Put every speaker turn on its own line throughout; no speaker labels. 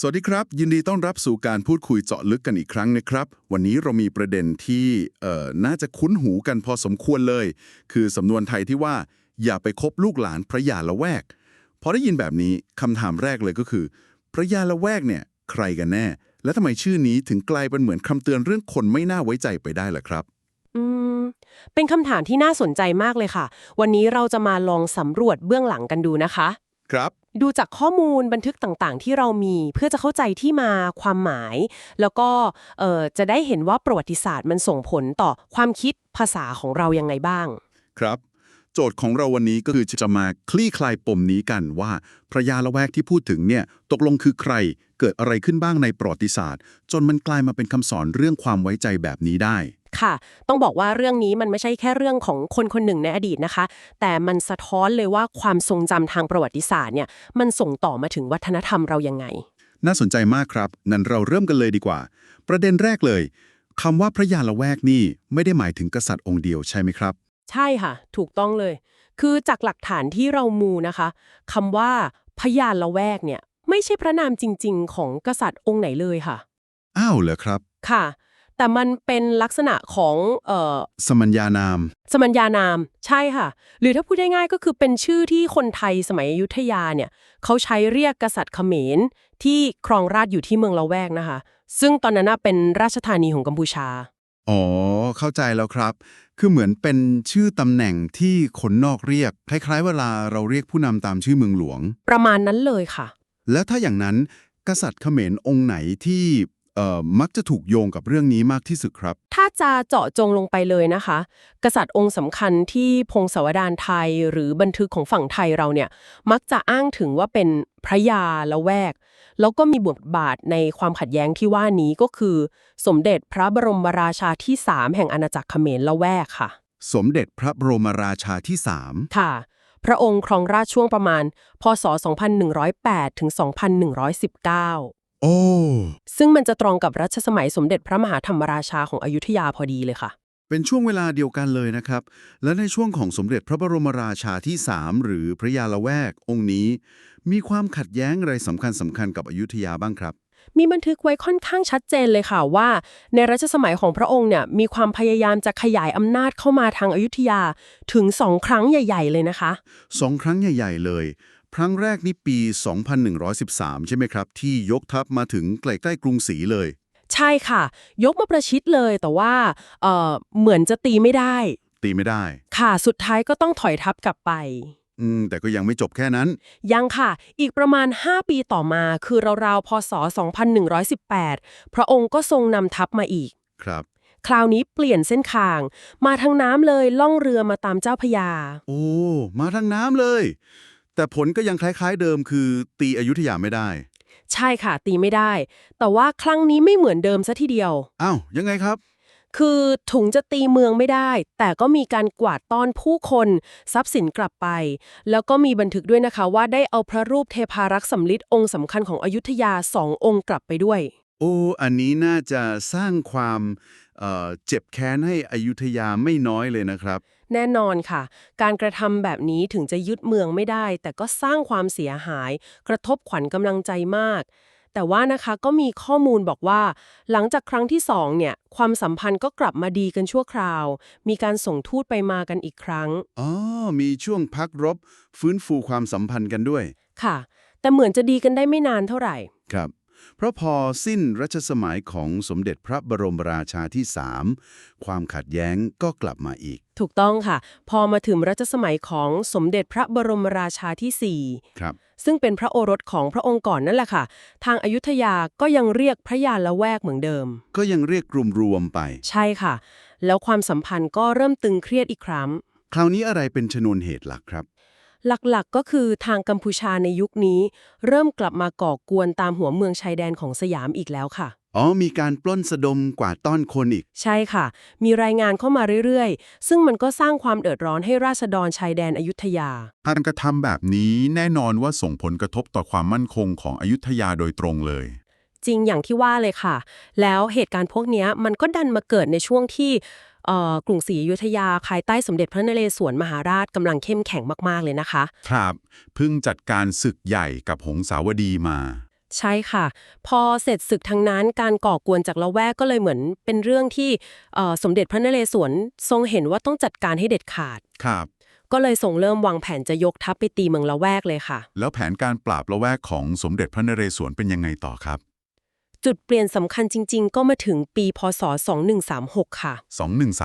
สวัสดีครับ ยินดีต้อนรับสู่การพูดคุยเจาะลึกกันอีกครั้งนะครับ วันนี้เรามีประเด็นที่เอ่อน่าจะคุ้นหูกันพอสมควรเลย คือสำนวนไทยที่ว่า อย่าไปคบลูกหลานพระยาละแวกพอได้ยินแบบนี้คำถามแรกเลยก็คือ พระยาละแวกเนี่ย ใครกันแน่ และทำไมชื่อนี้ถึงกลายเป็นเหมือนคำเตือนเรื่องคนไม่น่าไว้ใจไปได้ล่ะครับ
อืมเป็นคำถามที่น่าสนใจมากเลยค่ะ วันนี้เราจะมาลองสำรวจเบื้องหลังกันดูนะคะ
ครับ
ดูจากข้อมูลบันทึกต่างๆ ที่เรามีเพื่อจะเข้าใจที่มาความหมาย แล้วก็เอ่อจะได้เห็นว่าประวัติศาสตร์มันส่งผลต่อความคิดภาษาของเรายังไงบ้าง
ครับ โจทย์ของเราวันนี้ก็คือจะมาคลี่คลายปมนี้กันว่าพระยาละแวกที่พูดถึงเนี่ยตกลงคือใครเกิดอะไรขึ้นบ้างในประวัติศาสตร์ จนมันกลายมาเป็นคำสอนเรื่องความไว้ใจแบบนี้ได้
ค่ะ ต้องบอกว่าเรื่องนี้มันไม่ใช่แค่เรื่องของคนคนหนึ่งในอดีตนะคะ แต่มันสะท้อนเลยว่าความทรงจำทางประวัติศาสตร์เนี่ยมันส่งต่อมาถึงวัฒนธรรมเรายังไง
น่าสนใจมากครับงั้นเราเริ่มกันเลยดีกว่า ประเด็นแรกเลยคำว่าพระยาละแวกนี่ไม่ได้หมายถึงกษัตริย์องค์เดียวใช่ไหมครับ
ใช่ค่ะ ถูกต้องเลย คือจากหลักฐานที่เรามูนะคะคำว่าพยานละแวกเนี่ยไม่ใช่พระนามจริง ๆ ของกษัตริย์องค์ไหนเลยค่ะ
อ้าวเหรอครับ
ค่ะ แต่มันเป็นลักษณะของเอ่อ
สมัญญานาม
สมัญญานาม ใช่ค่ะ หรือถ้าพูดได้ง่ายก็คือเป็นชื่อที่คนไทยสมัยอยุธยาเนี่ยเขาใช้เรียกกษัตริย์เขมรที่ครองราชย์อยู่ที่เมืองละแวกนะคะ ซึ่งตอนนั้นน่ะเป็นราชธานีของกัมพูชา
อ๋อ เข้าใจแล้วครับ คือเหมือนเป็นชื่อตำแหน่งที่คนนอกเรียก คล้ายๆ เวลาเราเรียกผู้นำตามชื่อเมืองหลวง
ประมาณนั้นเลยค่ะ
แล้วถ้าอย่างนั้นกษัตริย์เขมรองค์ไหนที่เอ่อ มักจะถูกโยงกับเรื่องนี้มากที่สุดครับ
ถ้าจะเจาะจงลงไปเลยนะคะ กษัตริย์องค์สำคัญที่พงศาวดารไทยหรือบันทึกของฝั่งไทยเราเนี่ย มักจะอ้างถึงว่าเป็นพระยาละแวก แล้วก็มีบทบาทในความขัดแย้งที่ว่านี้ก็คือ สมเด็จพระบรมราชาที่3แห่งอาณาจักรเขมรละแวกค่ะ
สมเด็จพระบรมราชาที่สาม
ค่ะ พระองค์ครองราชย์ช่วงประมาณ พศ 2108ถึง2119
โอ้
ซึ่งมันจะตรงกับรัชสมัยสมเด็จพระมหาธรรมราชาของอยุธยาพอดีเลยค่ะ
เป็นช่วงเวลาเดียวกันเลยนะครับ และในช่วงของสมเด็จพระบรมราชาที่3หรือพระยาละแวก องค์นี้ มีความขัดแย้งอะไรสำคัญสำคัญกับอยุธยาบ้างครับ
มีบันทึกไว้ค่อนข้างชัดเจนเลยค่ะว่า ในรัชสมัยของพระองค์เนี่ยมีความพยายามจะขยายอำนาจเข้ามาทางอายุทยาถึงสองครั้งใหญ่ ๆ เลยนะคะ
สองครั้งใหญ่ ๆ เลย ครั้งแรกนี่ปี 2113 ใช่ไหมครับ ที่ยกทัพมาถึงใกล้ๆกรุงศรีเลย
ใช่ค่ะ ยกมาประชิดเลยแต่ว่าเอ่อเหมือนจะตีไม่ได้
ตีไม่ได้
ค่ะสุดท้ายก็ต้องถอยทัพกลับไป
อืม แต่ก็ยังไม่จบแค่นั้น
ยังค่ะ อีกประมาณ 5 ปีต่อมาคือราวๆพศ 2118 พระองค์ก็ทรงนำทัพมาอีก
ครับ
คราวนี้เปลี่ยนเส้นทาง มาทางน้ำเลยล่องเรือมาตามเจ้าพระยา
โอ้ มาทางน้ำเลย แต่ผลก็ยังคล้ายๆเดิมคือ ตีอยุธยาไม่ได้
ใช่ค่ะ ตีไม่ได้ แต่ว่าครั้งนี้ไม่เหมือนเดิมซะทีเดียว
อ้าวยังไงครับ
คือถุงจะตีเมืองไม่ได้ แต่ก็มีการกวาดต้อนผู้คนทรัพย์สินกลับไป แล้วก็มีบันทึกด้วยนะคะว่าได้เอาพระรูปเทพารักษ์สำลิดองค์สำคัญของอยุธยาสององค์กลับไปด้วย
โอ้อันนี้น่าจะสร้างความเอ่อเจ็บแค้นให้อยุธยาไม่น้อยเลยนะครับ
แน่นอนค่ะ การกระทำแบบนี้ถึงจะยึดเมืองไม่ได้ แต่ก็สร้างความเสียหาย กระทบขวัญกำลังใจมาก แต่ว่านะคะก็มีข้อมูลบอกว่า หลังจากครั้งที่สองเนี่ย ความสัมพันธ์ก็กลับมาดีกันชั่วคราว มีการส่งทูตไปมากันอีกครั้ง
อ๋อ มีช่วงพักรบ ฟื้นฟูความสัมพันธ์กันด้วย
ค่ะ แต่เหมือนจะดีกันได้ไม่นานเท่าไหร่
ครับ เพราะพอสิ้นรัชสมัยของสมเด็จพระบรมราชาที่สามความขัดแย้งก็กลับมาอีก
ถูกต้องค่ะ พอมาถึงรัชสมัยของสมเด็จพระบรมราชาที่สี่
ครับ
ซึ่งเป็นพระโอรสของพระองค์ก่อนนั่นแหละค่ะ ทางอายุทยาก็ยังเรียกพระยาละแวกเหมือนเดิม
ก็ยังเรียกรวมๆไป
ใช่ค่ะ แล้วความสัมพันธ์ก็เริ่มตึงเครียดอีกครั้ง
คราวนี้อะไรเป็นชนวนเหตุหลักครับ
หลักๆก็คือทางกัมพูชาในยุคนี้ เริ่มกลับมาก่อกวนตามหัวเมืองชายแดนของสยามอีกแล้วค่ะ
อ๋อ มีการปล้นสะดมกว่าดต้อนคนอีก
ใช่ค่ะ มีรายงานเข้ามาเรื่อยๆ ซึ่งมันก็สร้างความเดือดร้อนให้ราษฎรชายแดนอยุธยา
การกระทำแบบนี้แน่นอนว่าส่งผลกระทบต่อความมั่นคงของอยุธยาโดยตรงเลย
จริงอย่างที่ว่าเลยค่ะ แล้วเหตุการณ์พวกเนี้ยมันก็ดันมาเกิดในช่วงที่เอ่อ กรุงศรีอยุธยาภายใต้สมเด็จพระนเรศวรมหาราชกำลังเข้มแข็งมาก ๆ เลยนะคะ
ครับ เพิ่งจัดการศึกใหญ่กับหงสาวดีมา
ใช่ค่ะ พอเสร็จศึกทั้งนั้นการก่อกวนจากละแวกก็เลยเหมือนเป็นเรื่องที่เอ่อสมเด็จพระนเรศวรทรงเห็นว่าต้องจัดการให้เด็ดขาด
ครับ
ก็เลยส่งเริ่มวางแผนจะยกทัพไปตีเมืองละแวกเลยค่ะ
แล้วแผนการปราบละแวกของสมเด็จพระนเรศวรเป็นยังไงต่อครับ
จุดเปลี่ยนสำคัญจริง ๆ ก็มาถึงปีพศ 2136 ค่ะ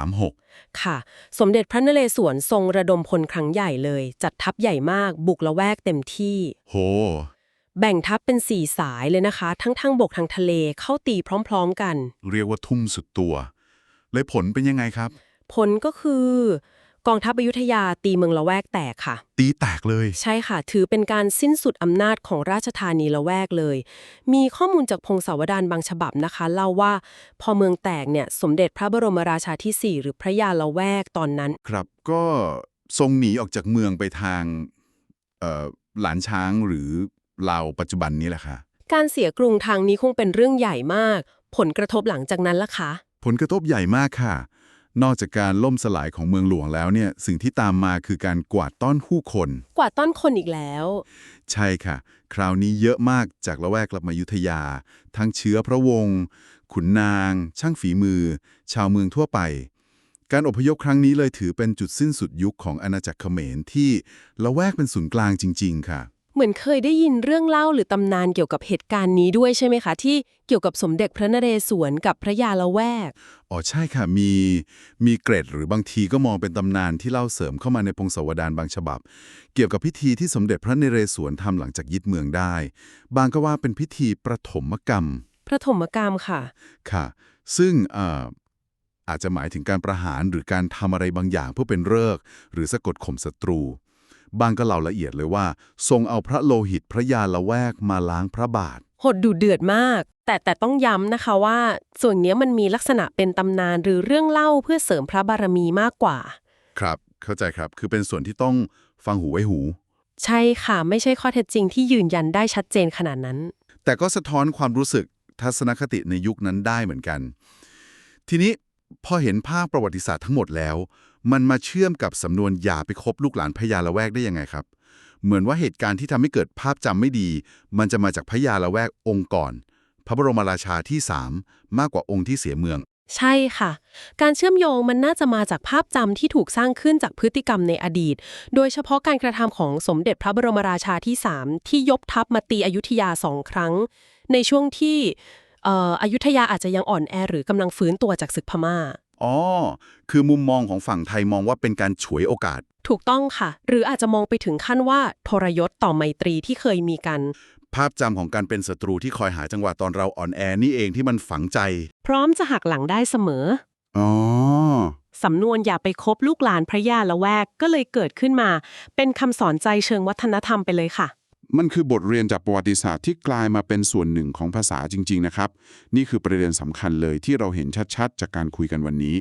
2136
ค่ะ สมเด็จพระนเรศวรทรงระดมพลครั้งใหญ่เลย จัดทัพใหญ่มากบุกละแวกเต็มที่
โห
แบ่งทัพเป็นสี่สายเลยนะคะ ทั้งทางบกทางทะเลเข้าตีพร้อม ๆ กัน
เรียกว่าทุ่มสุดตัว เลยผลเป็นยังไงครับ
ผลก็คือ กองทัพอยุธยาตีเมืองละแวกแตกค่ะ
ตีแตกเลย
ใช่ค่ะ ถือเป็นการสิ้นสุดอำนาจของราชธานีละแวกเลย มีข้อมูลจากพงศาวดารบางฉบับนะคะ เล่าว่าพอเมืองแตกเนี่ยสมเด็จพระบรมราชาที่ 4 หรือพระยาละแวกตอนนั้น
ครับก็ทรงหนีออกจากเมืองไปทางเอ่อหลานช้างหรือลาวปัจจุบันนี้แหละค่ะ
การเสียกรุงทางนี้คงเป็นเรื่องใหญ่มาก ผลกระทบหลังจากนั้นล่ะคะ
ผลกระทบใหญ่มากค่ะ นอกจากการล่มสลายของเมืองหลวงแล้วเนี่ยสิ่งที่ตามมาคือการกวาดต้อนผู้คน
กว่าต้อนคนอีกแล้ว
ใช่ค่ะ คราวนี้เยอะมากจากละแวกกลับมายุธยา ทั้งเชื้อพระวงศ์ขุนนาง ช่างฝีมือ ชาวเมืองทั่วไป การอพยพครั้งนี้เลยถือเป็นจุดสิ้นสุดยุคของอาณาจักรเขมรที่ละแวกเป็นศูนย์กลางจริง ๆ ค่ะ
เหมือนเคยได้ยินเรื่องเล่าหรือตำนานเกี่ยวกับเหตุการณ์นี้ด้วยใช่ไหมคะ ที่เกี่ยวกับสมเด็จพระนเรศวรกับพระยาละแวก
อ๋อใช่ค่ะมีมีเกร็ดหรือบางทีก็มองเป็นตำนานที่เล่าเสริมเข้ามาในพงศาวดารบางฉบับ เกี่ยวกับพิธีที่สมเด็จพระนเรศวรทำหลังจากยึดเมืองได้ บางก็ว่าเป็นพิธีประถมกรรม
พระถมกรรมค่ะ
ค่ะ ซึ่งเอ่ออาจจะหมายถึงการประหารหรือการทำอะไรบางอย่างเพื่อเป็นเลิกษ์หรือสะกดข่มศัตรู บางก็เล่าละเอียดเลยว่า ทรงเอาพระโลหิตพระยาละแวกมาล้างพระบาท
หดดูเดือดมาก แต่แต่ต้องย้ำนะคะว่า ส่วนเนี้ยมันมีลักษณะเป็นตำนานหรือเรื่องเล่าเพื่อเสริมพระบารมีมากกว่า
ครับ เข้าใจครับ คือเป็นส่วนที่ต้องฟังหูไว้หู
ใช่ค่ะ ไม่ใช่ข้อเท็จจริงที่ยืนยันได้ชัดเจนขนาดนั้น
แต่ก็สะท้อนความรู้สึกทัศนคติในยุคนั้นได้เหมือนกัน ทีนี้พอเห็นภาพประวัติศาสตร์ทั้งหมดแล้ว มันมาเชื่อมกับสำนวนอย่าไปคบลูกหลานพญาละแวกได้ยังไงครับ เหมือนว่าเหตุการณ์ที่ทำให้เกิดภาพจำไม่ดี มันจะมาจากพญาละแวกองค์ก่อน พระบรมราชาที่สามมากกว่าองค์ที่เสียเมือง
ใช่ค่ะ การเชื่อมโยงมันน่าจะมาจากภาพจำที่ถูกสร้างขึ้นจากพฤติกรรมในอดีต โดยเฉพาะการกระทำของสมเด็จพระบรมราชาที่3ที่ยกทัพมาตีอยุธยาสองครั้ง ในช่วงที่อออยุธยาอาจจะยังอ่อนแอหรือกำลังฟื้นตัวจากศึกพม่า
อ๋อ คือมุมมองของฝั่งไทยมองว่าเป็นการฉวยโอกาส
ถูกต้องค่ะ หรืออาจจะมองไปถึงขั้นว่าทรยศต่อไมตรีที่เคยมีกัน
ภาพจำของการเป็นศัตรูที่คอยหาจังหวะตอนเราอ่อนแอนี่เองที่มันฝังใจ
พร้อมจะหักหลังได้เสมอ
อ๋อ
สำนวนอย่าไปคบลูกหลานพระยาละแวกก็เลยเกิดขึ้นมา เป็นคำสอนใจเชิงวัฒนธรรมไปเลยค่ะ
มันคือบทเรียนจากประวัติศาสตร์ที่กลายมาเป็นส่วนหนึ่งของภาษาจริง ๆ นะครับ นี่คือประเด็นสำคัญเลยที่เราเห็นชัดๆ จากการคุยกันวันนี้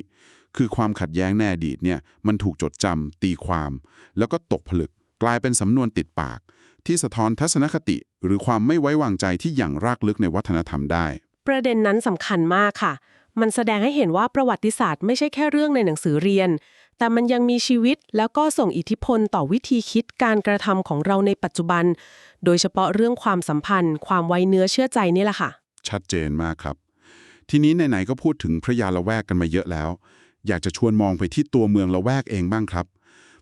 คือความขัดแย้งในอดีตเนี่ยมันถูกจดจำตีความ แล้วก็ตกผลึก กลายเป็นสำนวนติดปาก ที่สะท้อนทัศนคติ หรือความไม่ไว้วางใจที่อย่างรากลึกในวัฒนธรรมได้
ประเด็นนั้นสำคัญมากค่ะ มันแสดงให้เห็นว่าประวัติศาสตร์ไม่ใช่แค่เรื่องในหนังสือเรียน แต่มันยังมีชีวิตแล้วก็ส่งอิทธิพลต่อวิธีคิดการกระทำของเราในปัจจุบัน โดยเฉพาะเรื่องความสัมพันธ์ ความไว้เนื้อเชื่อใจนี่แหละค่ะ
ชัดเจนมากครับ ทีนี้ไหนๆก็พูดถึงพระยาละแวกกันมาเยอะแล้ว อยากจะชวนมองไปที่ตัวเมืองละแวกเองบ้างครับ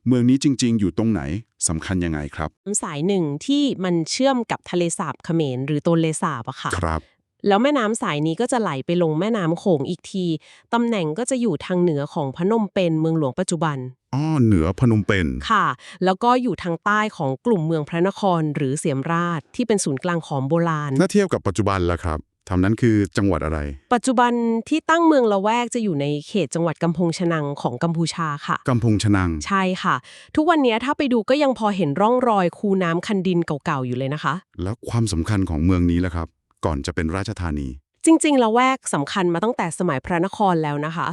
เมืองนี้จริง ๆ อยู่ตรงไหนสำคัญยังไงครับ
สายหนึ่งที่มันเชื่อมกับทะเลสาบเขมรหรือโตนเลสาบอะค่ะ
ครับ
แล้วแม่น้ำสายนี้ก็จะไหลไปลงแม่น้ำโขงอีกที ตำแหน่งก็จะอยู่ทางเหนือของพนมเปญเมืองหลวงปัจจุบัน
อ๋อเหนือพนมเปญ
ค่ะ แล้วก็อยู่ทางใต้ของกลุ่มเมืองพระนครหรือเสียมราชที่เป็นศูนย์กลางของโบราณ
ถ้าเทียบกับปัจจุบันล่ะครับทำนั้นคือจังหวัดอะไร
ปัจจุบันที่ตั้งเมืองละแวกจะอยู่ในเขตจังหวัดกำพงชนังของกัมพูชาค่ะ
กำพงชนัง
ใช่ค่ะ ทุกวันนี้ถ้าไปดูก็ยังพอเห็นร่องรอยคูน้ำคันดินเก่าๆอยู่เลยนะคะ
แล้วความสำคัญของเมืองนี้ล่ะครับ ก่อนจะเป็นราชธานี
จริงๆละแวกสำคัญมาตั้งแต่สมัยพระนครแล้วนะคะ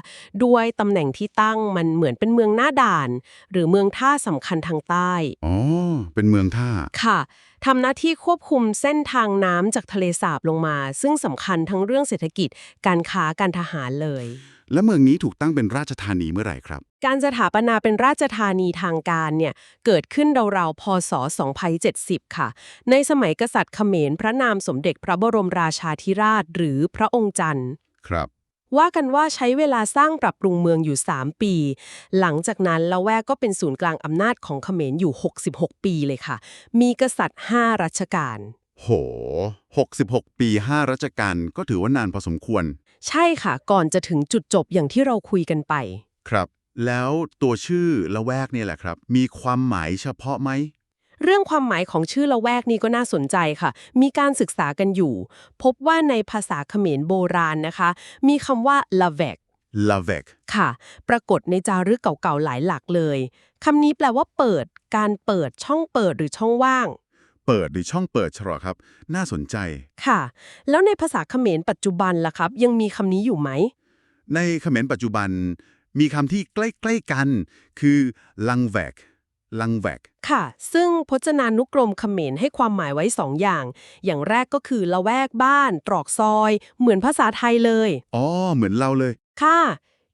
ด้วยตำแหน่งที่ตั้งมันเหมือนเป็นเมืองหน้าด่าน หรือเมืองท่าสำคัญทางใต้
อ๋อ เป็นเมืองท่า
ค่ะทำหน้าที่ควบคุมเส้นทางน้ำจากทะเลสาบลงมา ซึ่งสำคัญทั้งเรื่องเศรษฐกิจ การค้าการทหารเลย
และเมืองนี้ถูกตั้งเป็นราชธานีเมื่อไหร่ครับ
การสถาปนาเป็นราชธานีทางการเนี่ยเกิดขึ้นราวๆพศ 2070 ค่ะ ในสมัยกษัตริย์เขมรพระนามสมเด็จพระบรมราชาธิราช หรือพระองค์จันทร์
ครับ
ว่ากันว่าใช้เวลาสร้างปรับปรุงเมืองอยู่ 3 ปี หลังจากนั้นละแวกก็เป็นศูนย์กลางอำนาจของเขมรอยู่ 66 ปีเลยค่ะ มีกษัตริย์ 5 รัชกาล
โห 66 ปี 5 รัชกาลก็ถือว่านานพอสมควร
ใช่ค่ะ ก่อนจะถึงจุดจบอย่างที่เราคุยกันไป
ครับ แล้วตัวชื่อละแวกเนี่ยแหละครับ มีความหมายเฉพาะไหม
เรื่องความหมายของชื่อละแวกนี้ก็น่าสนใจค่ะ มีการศึกษากันอยู่ พบว่าในภาษาเขมรโบราณนะคะ มีคำว่าละแวก
ละแวก
ค่ะ ปรากฏในจารึกเก่าๆ หลายหลักเลย คำนี้แปลว่าเปิด การเปิดช่องเปิดหรือช่องว่าง
เปิดหรือช่องเปิดชะลอครับ น่าสนใจ
ค่ะ แล้วในภาษาเขมรปัจจุบันล่ะครับ ยังมีคำนี้อยู่ไหม
ในเขมรปัจจุบัน มีคำที่ใกล้ๆกัน คือลังแวกลังแวก
ค่ะ ซึ่งพจนานุกรมเขมรให้ความหมายไว้สองอย่าง อย่างแรกก็คือละแวกบ้าน ตรอกซอย เหมือนภาษาไทยเลย
อ๋อ เหมือนเราเลย
ค่ะ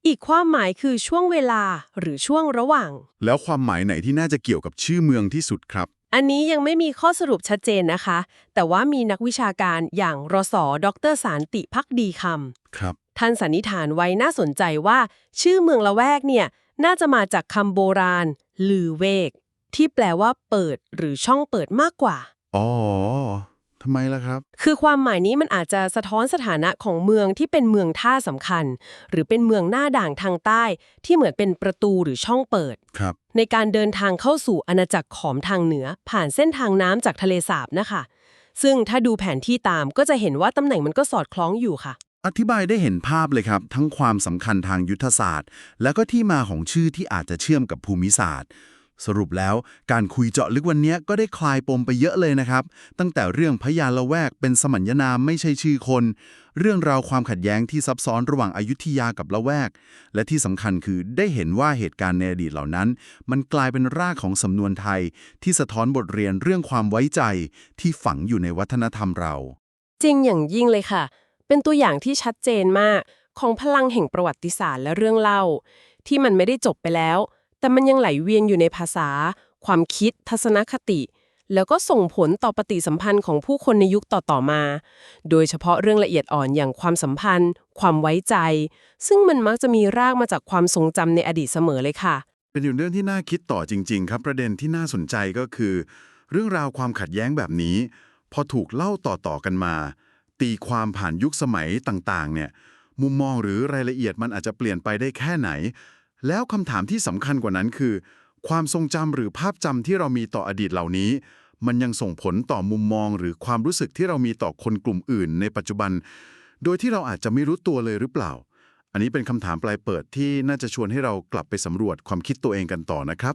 อีกความหมายคือช่วงเวลาหรือช่วงระหว่าง
แล้วความหมายไหนที่น่าจะเกี่ยวกับชื่อเมืองที่สุดครับ
อันนี้ยังไม่มีข้อสรุปชัดเจนนะคะ แต่ว่ามีนักวิชาการอย่างรสดรสารติพักดีค
ครับำ
ท่านสันนิษฐานไว้น่าสนใจว่า ชื่อเมืองละแวกเนี่ย น่าจะมาจากคำโบราณ ลือเวก ที่แปลว่าเปิดหรือช่องเปิดมากกว่า
อ๋อ ทำไมล่ะครับ
คือความหมายนี้มันอาจจะสะท้อนสถานะของเมืองที่เป็นเมืองท่าสำคัญ หรือเป็นเมืองหน้าด่างทางใต้ ที่เหมือนเป็นประตูหรือช่องเปิด
ครับ
ในการเดินทางเข้าสู่อาณาจักรขอมทางเหนือ ผ่านเส้นทางน้ำจากทะเลสาบนะคะ ซึ่งถ้าดูแผนที่ตามก็จะเห็นว่าตำแหน่งมันก็สอดคล้องอยู่ค่ะ
อธิบายได้เห็นภาพเลยครับ ทั้งความสำคัญทางยุทธศาสตร์ แล้วก็ที่มาของชื่อที่อาจจะเชื่อมกับภูมิศาสตร์ สรุปแล้วการคุยเจาะลึกวันนี้ก็ได้คลายปมไปเยอะเลยนะครับ ตั้งแต่เรื่องพยานละแวกเป็นสมัญญนามไม่ใช่ชื่อคน เรื่องราวความขัดแย้งที่ซับซ้อนระหว่างอายุทยากับละแวก และที่สำคัญคือได้เห็นว่าเหตุการณ์ในอดีตเหล่านั้น มันกลายเป็นรากของสำนวนไทย ที่สะท้อนบทเรียนเรื่องความไว้ใจ ที่ฝังอยู่ในวัฒนธรรมเรา
จริงอย่างยิ่งเลยค่ะ เป็นตัวอย่างที่ชัดเจนมาก ของพลังแห่งประวัติศาสตร์และเรื่องเล่า ที่มันไม่ได้จบไปแล้ว แต่มันยังไหลเวียนอยู่ในภาษา ความคิด ทัศนคติ แล้วก็ส่งผลต่อปฏิสัมพันธ์ของผู้คนในยุคต่อๆมา โดยเฉพาะเรื่องละเอียดอ่อนอย่างความสัมพันธ์ ความไว้ใจ ซึ่งมันมักจะมีรากมาจากความทรงจำในอดีตเสมอเลยค่ะ
เป็นอยู่เรื่องที่น่าคิดต่อจริง ๆ ครับ ประเด็นที่น่าสนใจก็คือ เรื่องราวความขัดแย้งแบบนี้ พอถูกเล่าต่อๆกันมา ตีความผ่านยุคสมัยต่างๆ เนี่ย มุมมองหรือรายละเอียดมันอาจจะเปลี่ยนไปได้แค่ไหน แล้วคำถามที่สำคัญกว่านั้นคือ ความทรงจำหรือภาพจำที่เรามีต่ออดีตเหล่านี้ มันยังส่งผลต่อมุมมองหรือความรู้สึกที่เรามีต่อคนกลุ่มอื่น ในปัจจุบัน โดยที่เราอาจจะไม่รู้ตัวเลยหรือเปล่า อันนี้เป็นคำถามปลายเปิดที่น่าจะชวนให้เรากลับไปสำรวจความคิดตัวเองกันต่อนะครับ